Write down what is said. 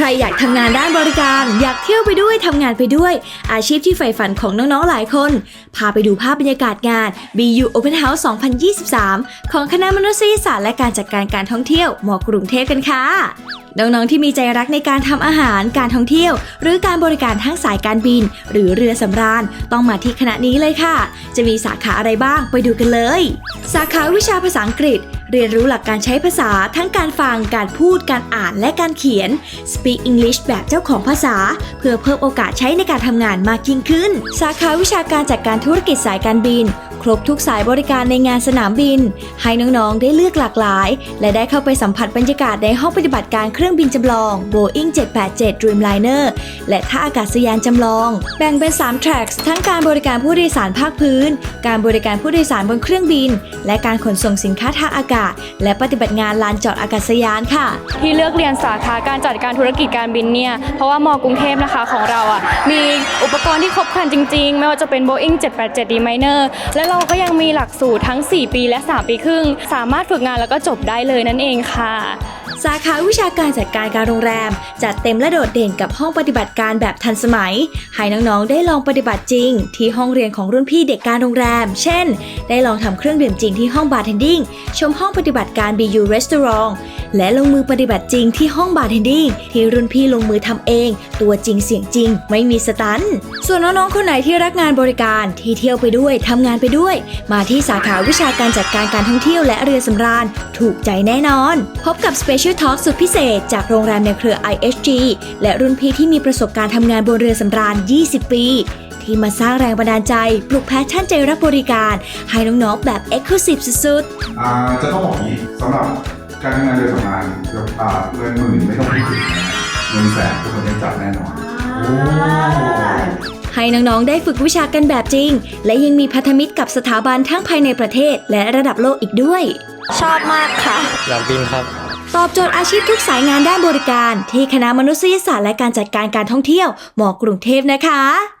ใครอยากทำงานด้านบริการ อยากเที่ยวไปด้วยทำงานไปด้วย อาชีพที่ใฝ่ฝันของน้องๆหลายคน พาไปดูภาพบรรยากาศงาน BU Open House 2023 ของคณะมนุษยศาสตร์และการจัดการการท่องเที่ยวมกรุงเทพกันค่ะน้องๆที่มีใจรักในการทำอาหาร การท่องเที่ยว หรือการบริการทั้งสายการบิน หรือเรือสำราญ ต้องมาที่คณะนี้เลยค่ะ จะมีสาขาอะไรบ้างไปดูกันเลย สาขาวิชาภาษาอังกฤษ เรียนรู้หลักการใช้ภาษาทั้งการฟัง การพูด การอ่าน และการเขียน Speak English แบบเจ้าของภาษา เพื่อเพิ่มโอกาสใช้ในการทำงานมากยิ่งขึ้น สาขาวิชาการจัดการธุรกิจสายการบิน ครบทุกสายบริการในงานสนามบิน ให้น้องๆ ได้เลือกหลากหลาย และได้เข้าไปสัมผัสบรรยากาศในห้องปฏิบัติการเครื่องบินจำลอง Boeing 787 Dreamliner และท่าอากาศยานจำลอง แบ่งเป็น 3 tracks ทั้งการบริการผู้โดยสารภาคพื้น การบริการผู้โดยสารบนเครื่องบิน และการขนส่งสินค้าทางอากาศ และปฏิบัติงานลานจอดอากาศยานค่ะ ที่เลือกเรียนสาขาการจัดการธุรกิจการบินเนี่ยเพราะว่ามกรุงเทพนะคะของเราอะมีอุปกรณ์ที่ครบครันจริง ๆ ไม่ว่าจะเป็น Boeing 787 Dreamliner และเราก็ยังมีหลักสูตรทั้ง 4 ปีและ 3 ปีครึ่ง สามารถฝึกงานแล้วก็จบได้เลยนั่นเองค่ะ สาขาวิชาการจัดการการโรงแรม จัดเต็มและโดดเด่นกับห้องปฏิบัติการแบบทันสมัย ให้น้องๆ ได้ลองปฏิบัติจริง ที่ห้องเรียนของรุ่นพี่เด็กการโรงแรม เช่น ได้ลองทำเครื่องดื่มจริงที่ห้องบาร์เทนดิ้งชมห้องปฏิบัติการ BU Restaurant และลงมือปฏิบัติจริงที่ห้องบาร์เทนดิ้งที่รุ่นพี่ลงมือทำเอง ตัวจริงเสียงจริง ไม่มีสตันส่วนน้องๆคนไหนที่รักงานบริการที่เที่ยวไปด้วยทำงานไปด้วยมาที่สาขาวิชาการจัดการการท่องเที่ยวและเรือสำราญ ถูกใจแน่นอน พบกับ Special Talk สุดพิเศษ จากโรงแรมในเครือ IHG และรุ่นพี่ที่มีประสบการณ์ทำงานบนเรือสำราญ 20 ปี ที่มาสร้างแรงบันดาลใจ ปลุกแพชชั่นใจรักบริการ ให้น้องๆแบบ Exclusive สุดๆอ่าจะต้องบอกอย่างนี้สำหรับการทำงานเรือสำราญเกือบอ่าเงินหมื่นไม่ต้องพูดถึงนะเงินแสนทุกคนได้จับแน่นอน โอ้ ให้น้องๆ ได้ฝึกวิชากันแบบจริง และยังมีพันธมิตรกับสถาบันทั้งภายในประเทศ และระดับโลกอีกด้วย ชอบมากค่ะ อยากบินครับ ตอบโจทย์อาชีพทุกสายงานด้านบริการ ที่คณะมนุษยศาสตร์และการจัดการการท่องเที่ยวมกรุงเทพนะคะ